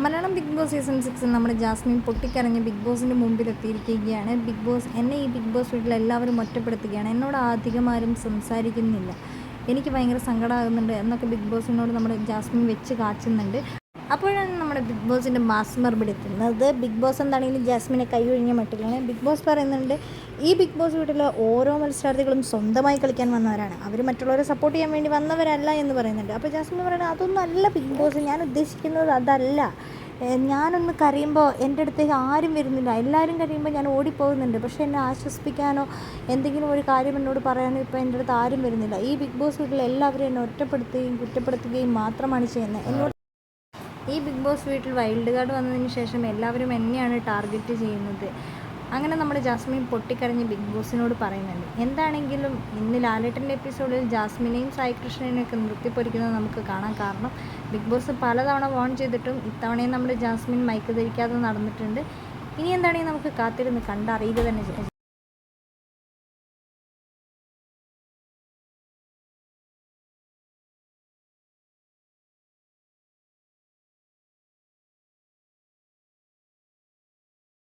Malayalam big boss season സിക്സിൽ നമ്മുടെ Jasmine പൊട്ടിക്കരഞ്ഞ് big ബോസിന്റെ മുമ്പിൽ എത്തിയിരിക്കുകയാണ് ബിഗ് ബോസ് എന്നെ ഈ ബിഗ് ബോസ് വീട്ടിൽ എല്ലാവരും ഒറ്റപ്പെടുത്തുകയാണ്. എന്നോട് അധികം ആരും സംസാരിക്കുന്നില്ല. എനിക്ക് ഭയങ്കര സങ്കടമാകുന്നുണ്ട് എന്നൊക്കെ ബിഗ് ബോസിനോട് നമ്മുടെ ജാസ്മിൻ വെച്ച് കാച്ചുന്നുണ്ട് അപ്പോഴാണ് നമ്മുടെ ബിഗ് ബോസിന്റെ മാസ് മറുപടി എത്തുന്നത്. ബിഗ് ബോസ് എന്താണെങ്കിലും ജാസ്മിനെ കൈയൊഴിഞ്ഞ മട്ടിലാണ്. ബിഗ് ബോസ് പറയുന്നുണ്ട് ഈ ബിഗ് ബോസ് വീട്ടിലെ ഓരോ മത്സരാർത്ഥികളും സ്വന്തമായി കളിക്കാൻ വന്നവരാണ്. അവർ മറ്റുള്ളവരെ സപ്പോർട്ട് ചെയ്യാൻ വേണ്ടി വന്നവരല്ല എന്ന് പറയുന്നുണ്ട്. അപ്പോൾ ജാസ്മിൻ പറയുന്നത് അതൊന്നും അല്ല ബിഗ് ബോസ്. ഞാൻ ഉദ്ദേശിക്കുന്നത് അതല്ല. ഞാനൊന്ന് കരയുമ്പോൾ എന്റെ അടുത്തേക്ക് ആരും വരുന്നില്ല. എല്ലാവരും കരയുമ്പോൾ ഞാൻ ഓടിപ്പോകുന്നുണ്ട്. പക്ഷേ എന്നെ ആശ്വസിപ്പിക്കാനോ എന്തെങ്കിലും ഒരു കാര്യം എന്നോട് പറയാനോ ഇപ്പോൾ എന്റെ അടുത്ത് ആരും വരുന്നില്ല. ഈ ബിഗ് ബോസ് വീട്ടിൽ എല്ലാവരും എന്നെ ഒറ്റപ്പെടുത്തുകയും കുറ്റപ്പെടുത്തുകയും മാത്രമാണ് ചെയ്യുന്നത്. എന്നോട് ഈ ബിഗ് ബോസ് വീട്ടിൽ വൈൽഡ് കാർഡ് വന്നതിന് ശേഷം എല്ലാവരും എന്നെയാണ് ടാർഗറ്റ് ചെയ്യുന്നത്. അങ്ങനെ നമ്മുടെ ജാസ്മിൻ പൊട്ടിക്കരഞ്ഞ് ബിഗ് ബോസിനോട് പറയുന്നുണ്ട്. എന്താണെങ്കിലും ഇന്ന് ലാലേട്ടന്റെ എപ്പിസോഡിൽ ജാസ്മിനെയും സായി കൃഷ്ണനെയൊക്കെ നിർത്തിപ്പൊരിക്കുന്നത് നമുക്ക് കാണാൻ കാരണം ബിഗ് ബോസ് പലതവണ വോൺ ചെയ്തിട്ടും ഇത്തവണയും നമ്മുടെ ജാസ്മിൻ മൈക്ക് ധരിക്കാതെ നടന്നിട്ടുണ്ട്. ഇനി എന്താണെങ്കിൽ നമുക്ക് കാത്തിരുന്ന് കണ്ടറിയുക തന്നെ